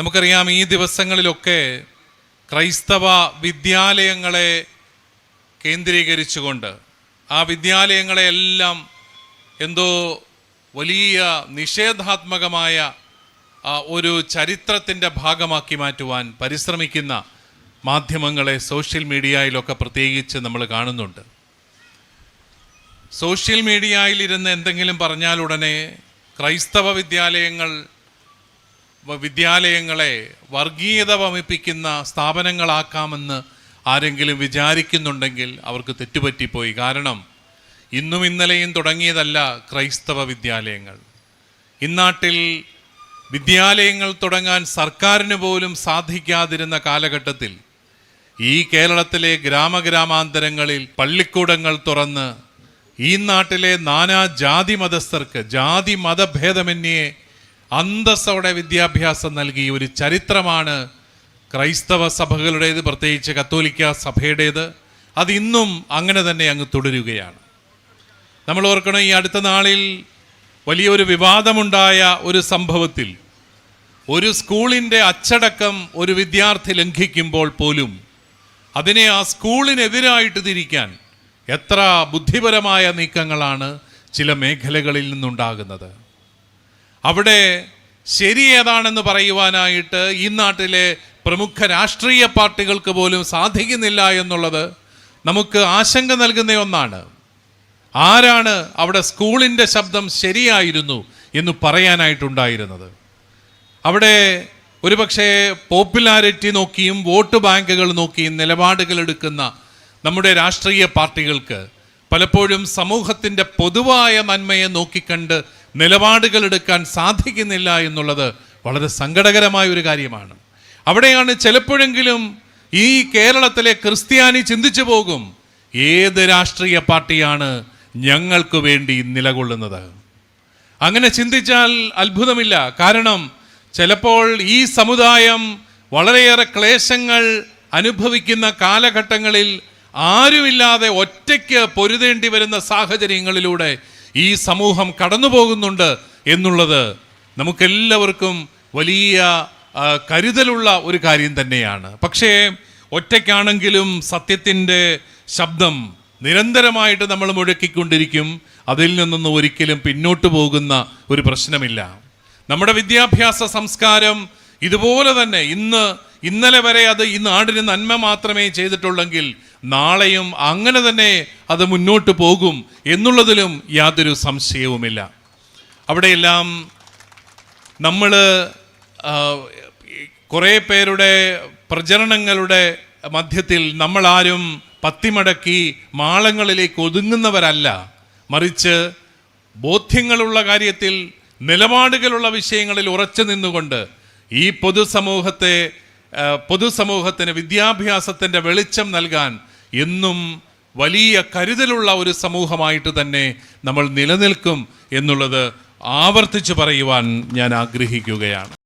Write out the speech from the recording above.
നമുക്കറിയാം ഈ ദിവസങ്ങളിലൊക്കെ ക്രൈസ്തവ വിദ്യാലയങ്ങളെ കേന്ദ്രീകരിച്ചുകൊണ്ട് ആ വിദ്യാലയങ്ങളെ എല്ലാം എന്തോ വലിയ നിഷേധാത്മകമായ ഒരു ചരിത്രത്തിന്റെ ഭാഗമാക്കി മാറ്റുവാൻ പരിശ്രമിക്കുന്ന മാധ്യമങ്ങളെ സോഷ്യൽ മീഡിയയിലൊക്കെ പ്രത്യേകിച്ച് നമ്മൾ കാണുന്നുണ്ട്. സോഷ്യൽ മീഡിയയിലിരുന്ന് എന്തെങ്കിലും പറഞ്ഞാലുടനെ ക്രൈസ്തവ വിദ്യാലയങ്ങൾ വിദ്യാലയങ്ങളെ വർഗീയത വമിപ്പിക്കുന്ന സ്ഥാപനങ്ങളാക്കാമെന്ന് ആരെങ്കിലും വിചാരിക്കുന്നുണ്ടെങ്കിൽ അവർക്ക് തെറ്റുപറ്റിപ്പോയി. കാരണം ഇന്നും ഇന്നലെയും തുടങ്ങിയതല്ല ക്രൈസ്തവ വിദ്യാലയങ്ങൾ. ഇന്നാട്ടിൽ വിദ്യാലയങ്ങൾ തുടങ്ങാൻ സർക്കാരിന് പോലും സാധിക്കാതിരുന്ന കാലഘട്ടത്തിൽ ഈ കേരളത്തിലെ ഗ്രാമഗ്രാമാന്തരങ്ങളിൽ പള്ളിക്കൂടങ്ങൾ തുറന്ന് ഈ നാട്ടിലെ നാനാ ജാതി മതസ്ഥർക്ക് ജാതി മതഭേദമന്യേ അന്തസ്സോടെ വിദ്യാഭ്യാസം നൽകിയ ഒരു ചരിത്രമാണ് ക്രൈസ്തവ സഭകളുടേത് പ്രത്യേകിച്ച് കത്തോലിക്ക സഭയുടേത്. അത് ഇന്നും അങ്ങനെ തന്നെ അങ്ങ് തുടരുകയാണ്. നമ്മൾ ഓർക്കണം ഈ അടുത്ത നാളിൽ വലിയൊരു വിവാദമുണ്ടായ ഒരു സംഭവത്തിൽ ഒരു സ്കൂളിന്റെ അച്ചടക്കം ഒരു വിദ്യാർത്ഥി ലംഘിക്കുമ്പോൾ പോലും അതിനെ ആ സ്കൂളിനെതിരായിട്ട് തിരിക്കാൻ എത്ര ബുദ്ധിപരമായ നീക്കങ്ങളാണ് ചില മേഖലകളിൽ നിന്നുണ്ടാകുന്നത്. അവിടെ ശരി ഏതാണെന്ന് പറയുവാനായിട്ട് ഈ നാട്ടിലെ പ്രമുഖ രാഷ്ട്രീയ പാർട്ടികൾക്ക് പോലും സാധിക്കുന്നില്ല എന്നുള്ളത് നമുക്ക് ആശങ്ക നൽകുന്ന ഒന്നാണ്. ആരാണ് അവിടെ സ്കൂളിന്റെ ശബ്ദം ശരിയായിരുന്നു എന്ന് പറയാനായിട്ടുണ്ടായിരുന്നത്? അവിടെ ഒരുപക്ഷെ പോപ്പുലാരിറ്റി നോക്കിയും വോട്ട് ബാങ്കുകൾ നോക്കിയും നിലപാടുകൾ എടുക്കുന്ന നമ്മുടെ രാഷ്ട്രീയ പാർട്ടികൾക്ക് പലപ്പോഴും സമൂഹത്തിന്റെ പൊതുവായ നന്മയെ നോക്കിക്കണ്ട് നിലപാടുകൾ എടുക്കാൻ സാധിക്കുന്നില്ല എന്നുള്ളത് വളരെ സങ്കടകരമായ ഒരു കാര്യമാണ്. അവിടെയാണ് ചിലപ്പോഴെങ്കിലും ഈ കേരളത്തിലെ ക്രിസ്ത്യാനി ചിന്തിച്ചു പോകും ഏത് രാഷ്ട്രീയ പാർട്ടിയാണ് ഞങ്ങൾക്ക് വേണ്ടി നിലകൊള്ളുന്നത്? അങ്ങനെ ചിന്തിച്ചാൽ അത്ഭുതമില്ല. കാരണം ചിലപ്പോൾ ഈ സമുദായം വളരെയേറെ ക്ലേശങ്ങൾ അനുഭവിക്കുന്ന കാലഘട്ടങ്ങളിൽ ആരുമില്ലാതെ ഒറ്റയ്ക്ക് പൊരുതേണ്ടി വരുന്ന സാഹചര്യങ്ങളിലൂടെ ഈ സമൂഹം കടന്നു പോകുന്നുണ്ട് എന്നുള്ളത് നമുക്കെല്ലാവർക്കും വലിയ കരുതലുള്ള ഒരു കാര്യം തന്നെയാണ്. പക്ഷേ ഒറ്റയ്ക്കാണെങ്കിലും സത്യത്തിന്റെ ശബ്ദം നിരന്തരമായിട്ട് നമ്മൾ മുഴക്കിക്കൊണ്ടിരിക്കും. അതിൽ നിന്നൊന്നും ഒരിക്കലും പിന്നോട്ട് പോകുന്ന ഒരു പ്രശ്നമില്ല. നമ്മുടെ വിദ്യാഭ്യാസ സംസ്കാരം ഇതുപോലെ തന്നെ ഇന്ന് ഇന്നലെ വരെ അത് ഈ നാടിന് നന്മ മാത്രമേ ചെയ്തിട്ടുള്ളെങ്കിൽ നാളെയും അങ്ങനെ തന്നെ അത് മുന്നോട്ട് പോകും എന്നുള്ളതിലും യാതൊരു സംശയവുമില്ല. അവിടെയെല്ലാം നമ്മൾ കുറേ പേരുടെ പ്രചരണങ്ങളുടെ മധ്യത്തിൽ നമ്മളാരും പത്തിമടക്കി മാളങ്ങളിലേക്ക് ഒതുങ്ങുന്നവരല്ല. മറിച്ച് ബോധ്യങ്ങളുള്ള കാര്യത്തിൽ നിലപാടുകളുള്ള വിഷയങ്ങളിൽ ഉറച്ചു നിന്നുകൊണ്ട് ഈ പൊതുസമൂഹത്തെ പൊതുസമൂഹത്തിന് വിദ്യാഭ്യാസത്തിന്റെ വെളിച്ചം നൽകാൻ എന്നും വലിയ കരുതലുള്ള ഒരു സമൂഹമായിട്ട് തന്നെ നമ്മൾ നിലനിൽക്കും എന്നുള്ളത് ആവർത്തിച്ച് പറയുവാൻ ഞാൻ ആഗ്രഹിക്കുകയാണ്.